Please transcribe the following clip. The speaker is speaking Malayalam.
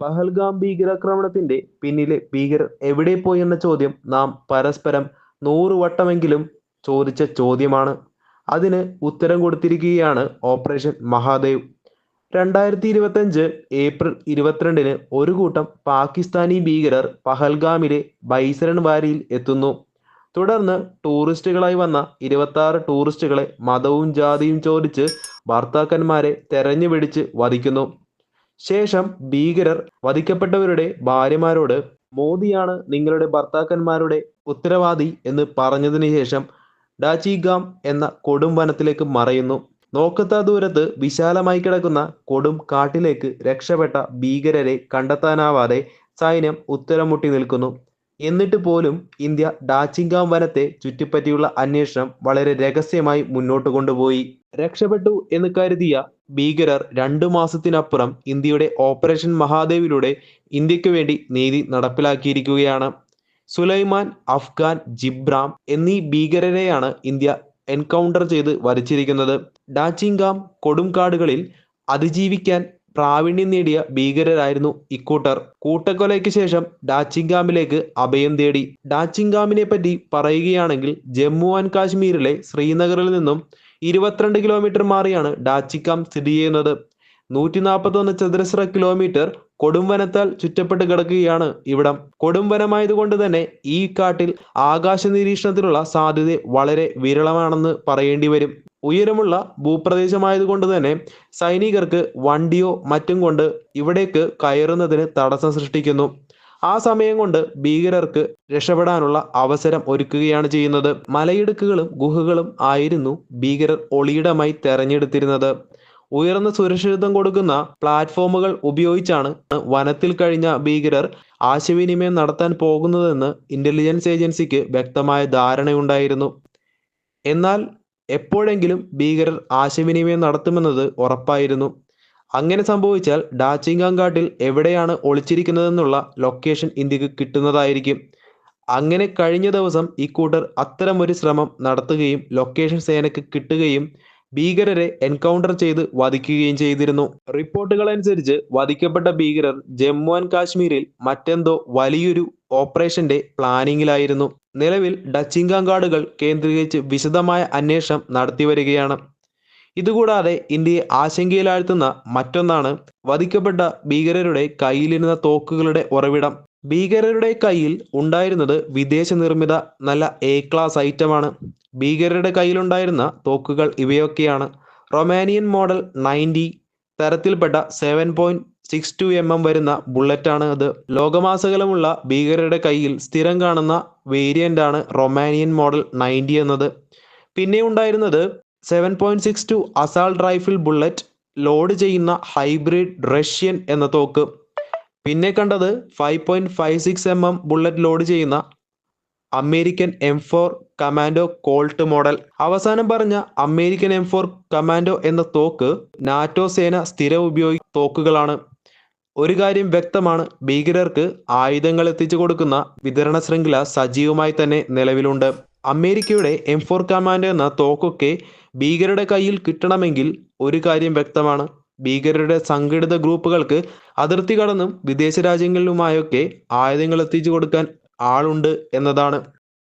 പഹൽഗാം ഭീകരാക്രമണത്തിന്റെ പിന്നിലെ ഭീകരർ എവിടെ പോയി എന്ന ചോദ്യം നാം പരസ്പരം നൂറ് വട്ടമെങ്കിലും ചോദിച്ച ചോദ്യമാണ്. അതിന് ഉത്തരം കൊടുത്തിരിക്കുകയാണ് ഓപ്പറേഷൻ മഹാദേവ്. രണ്ടായിരത്തി ഇരുപത്തഞ്ച് ഏപ്രിൽ ഇരുപത്തിരണ്ടിന് ഒരു കൂട്ടം പാകിസ്ഥാനി ഭീകരർ പഹൽഗാമിലെ ബൈസരൺ വാരിയിൽ എത്തുന്നു. തുടർന്ന് ടൂറിസ്റ്റുകളായി വന്ന ഇരുപത്തി ടൂറിസ്റ്റുകളെ മതവും ജാതിയും ചോദിച്ച് ഭർത്താക്കന്മാരെ തെരഞ്ഞു പിടിച്ച് വധിക്കുന്നു. ശേഷം ഭീകരർ വധിക്കപ്പെട്ടവരുടെ ഭാര്യമാരോട് മോദിയാണ് നിങ്ങളുടെ ഭർത്താക്കന്മാരുടെ ഉത്തരവാദി എന്ന് പറഞ്ഞതിന് ശേഷം ഡാച്ചിഗാം എന്ന കൊടും വനത്തിലേക്ക് മറയുന്നു. നോക്കത്ത ദൂരത്ത് വിശാലമായി കിടക്കുന്ന കൊടും കാട്ടിലേക്ക് രക്ഷപ്പെട്ട ഭീകരരെ കണ്ടെത്താനാവാതെ സൈന്യം ഉത്തരം മുട്ടി നിൽക്കുന്നു. എന്നിട്ട് പോലും ഇന്ത്യ ഡാച്ചിങ്കാം വനത്തെ ചുറ്റിപ്പറ്റിയുള്ള അന്വേഷണം വളരെ രഹസ്യമായി മുന്നോട്ട് കൊണ്ടുപോയി. രക്ഷപ്പെട്ടു എന്ന് കരുതിയ ഭീകരർ രണ്ടു മാസത്തിനപ്പുറം ഇന്ത്യയുടെ ഓപ്പറേഷൻ മഹാദേവിലൂടെ ഇന്ത്യയ്ക്ക് വേണ്ടി നീതി നടപ്പിലാക്കിയിരിക്കുകയാണ്. സുലൈമാൻ അഫ്ഗാൻ ജിബ്രാം എന്നീ ഭീകരരെയാണ് ഇന്ത്യ എൻകൗണ്ടർ ചെയ്ത് വരച്ചിരിക്കുന്നത്. ഡാച്ചിങ്കാം കൊടുംകാടുകളിൽ അതിജീവിക്കാൻ പ്രാവീണ്യം നേടിയ ഭീകരരായിരുന്നു ഇക്കൂട്ടർ. കൂട്ടക്കൊലയ്ക്ക് ശേഷം ഡാച്ചിങ്കാമിലേക്ക് അഭയം തേടി. ഡാച്ചിങ്കാമിനെ പറ്റി പറയുകയാണെങ്കിൽ ജമ്മു ആൻഡ് കാശ്മീരിലെ ശ്രീനഗറിൽ നിന്നും ഇരുപത്തിരണ്ട് കിലോമീറ്റർ മാറിയാണ് ഡാച്ചിക്കാം സ്ഥിതി ചെയ്യുന്നത്. നൂറ്റി നാൽപ്പത്തൊന്ന് ചതുരശ്ര കിലോമീറ്റർ കൊടുംവനത്താൽ ചുറ്റപ്പെട്ട് കിടക്കുകയാണ് ഇവിടം. കൊടുംവനമായതുകൊണ്ട് തന്നെ ഈ കാട്ടിൽ ആകാശ നിരീക്ഷണത്തിലുള്ള സാധ്യത വളരെ വിരളമാണെന്ന് പറയേണ്ടി വരും. ഉയരമുള്ള ഭൂപ്രദേശമായതുകൊണ്ട് തന്നെ സൈനികർക്ക് വണ്ടിയോ മറ്റും കൊണ്ട് ഇവിടേക്ക് കയറുന്നതിന് തടസ്സം സൃഷ്ടിക്കുന്നു. ആ സമയം കൊണ്ട് ഭീകരർക്ക് രക്ഷപ്പെടാനുള്ള അവസരം ഒരുക്കുകയാണ് ചെയ്യുന്നത്. മലയിടുക്കുകളും ഗുഹകളും ആയിരുന്നു ഭീകരർ ഒളിയിടമായി തെരഞ്ഞെടുത്തിരുന്നത്. ഉയർന്ന സുരക്ഷിതത്വം കൊടുക്കുന്ന പ്ലാറ്റ്ഫോമുകൾ ഉപയോഗിച്ചാണ് വനത്തിൽ കഴിഞ്ഞ ഭീകരർ ആശയവിനിമയം നടത്താൻ പോകുന്നതെന്ന് ഇന്റലിജൻസ് ഏജൻസിക്ക് വ്യക്തമായ ധാരണയുണ്ടായിരുന്നു. എന്നാൽ എപ്പോഴെങ്കിലും ഭീകരർ ആശയവിനിമയം നടത്തുമെന്നത് ഉറപ്പായിരുന്നു. അങ്ങനെ സംഭവിച്ചാൽ ഡാച്ചിങ്കാട്ടിൽ എവിടെയാണ് ഒളിച്ചിരിക്കുന്നതെന്നുള്ള ലൊക്കേഷൻ ഇന്ത്യയ്ക്ക് കിട്ടുന്നതായിരിക്കും. അങ്ങനെ കഴിഞ്ഞ ദിവസം ഇക്കൂട്ടർ അത്തരമൊരു ശ്രമം നടത്തുകയും ലൊക്കേഷൻ സേനയ്ക്ക് കിട്ടുകയും ഭീകരരെ എൻകൗണ്ടർ ചെയ്ത് വധിക്കുകയും ചെയ്തിരുന്നു. റിപ്പോർട്ടുകൾ അനുസരിച്ച് വധിക്കപ്പെട്ട ഭീകരർ ജമ്മു ആൻഡ് കാശ്മീരിൽ മറ്റെന്തോ വലിയൊരു ഓപ്പറേഷന്റെ പ്ലാനിങ്ങിലായിരുന്നു നിലവിൽ ഡച്ചിങ്കാങ്കാടുകൾ കേന്ദ്രീകരിച്ച് വിശദമായ അന്വേഷണം നടത്തിവരികയാണ്. ഇതുകൂടാതെ ഇന്ത്യയെ ആശങ്കയിലാഴ്ത്തുന്ന മറ്റൊന്നാണ് വധിക്കപ്പെട്ട ഭീകരരുടെ കയ്യിലിരുന്ന തോക്കുകളുടെ ഉറവിടം. ഭീകരരുടെ കയ്യിൽ ഉണ്ടായിരുന്നത് വിദേശ നിർമ്മിത നല്ല എ ക്ലാസ് ഐറ്റമാണ് ഭീകരരുടെ കയ്യിലുണ്ടായിരുന്ന തോക്കുകൾ ഇവയൊക്കെയാണ്. Romanian model ninety തരത്തിൽപ്പെട്ട seven point six two M M വരുന്ന ബുള്ളറ്റാണ് അത്. ലോകമാസകലമുള്ള ഭീകരരുടെ കയ്യിൽ സ്ഥിരം കാണുന്ന വേരിയന്റ് ആണ് റൊമാനിയൻ മോഡൽ നയന്റി എന്നത്. പിന്നെ ഉണ്ടായിരുന്നത് seven point six two assault rifle bullet load ചെയ്യുന്ന ഹൈബ്രിഡ് റഷ്യൻ എന്ന തോക്ക്. പിന്നെ കണ്ടത് five point five six M M bullet load ചെയ്യുന്ന American M four commando Colt model. അവസാനം പറഞ്ഞ അമേരിക്കൻ എം ഫോർ കമാൻഡോ എന്ന തോക്ക് നാറ്റോ സേന സ്ഥിരം ഉപയോഗി തോക്കുകളാണ്. ഒരു കാര്യം വ്യക്തമാണ്. ഭീകരർക്ക് ആയുധങ്ങൾ എത്തിച്ചു കൊടുക്കുന്ന വിതരണ ശൃംഖല സജീവമായി തന്നെ നിലവിലുണ്ട്. അമേരിക്കയുടെ എം ഫോർ കമാൻഡ് എന്ന തോക്കൊക്കെ ഭീകരരുടെ കയ്യിൽ കിട്ടണമെങ്കിൽ ഒരു കാര്യം വ്യക്തമാണ്. ഭീകരരുടെ സംഘടിത ഗ്രൂപ്പുകൾക്ക് അതിർത്തി കടന്നും വിദേശ രാജ്യങ്ങളിലുമായൊക്കെ ആയുധങ്ങൾ എത്തിച്ചു കൊടുക്കാൻ ആളുണ്ട് എന്നതാണ്.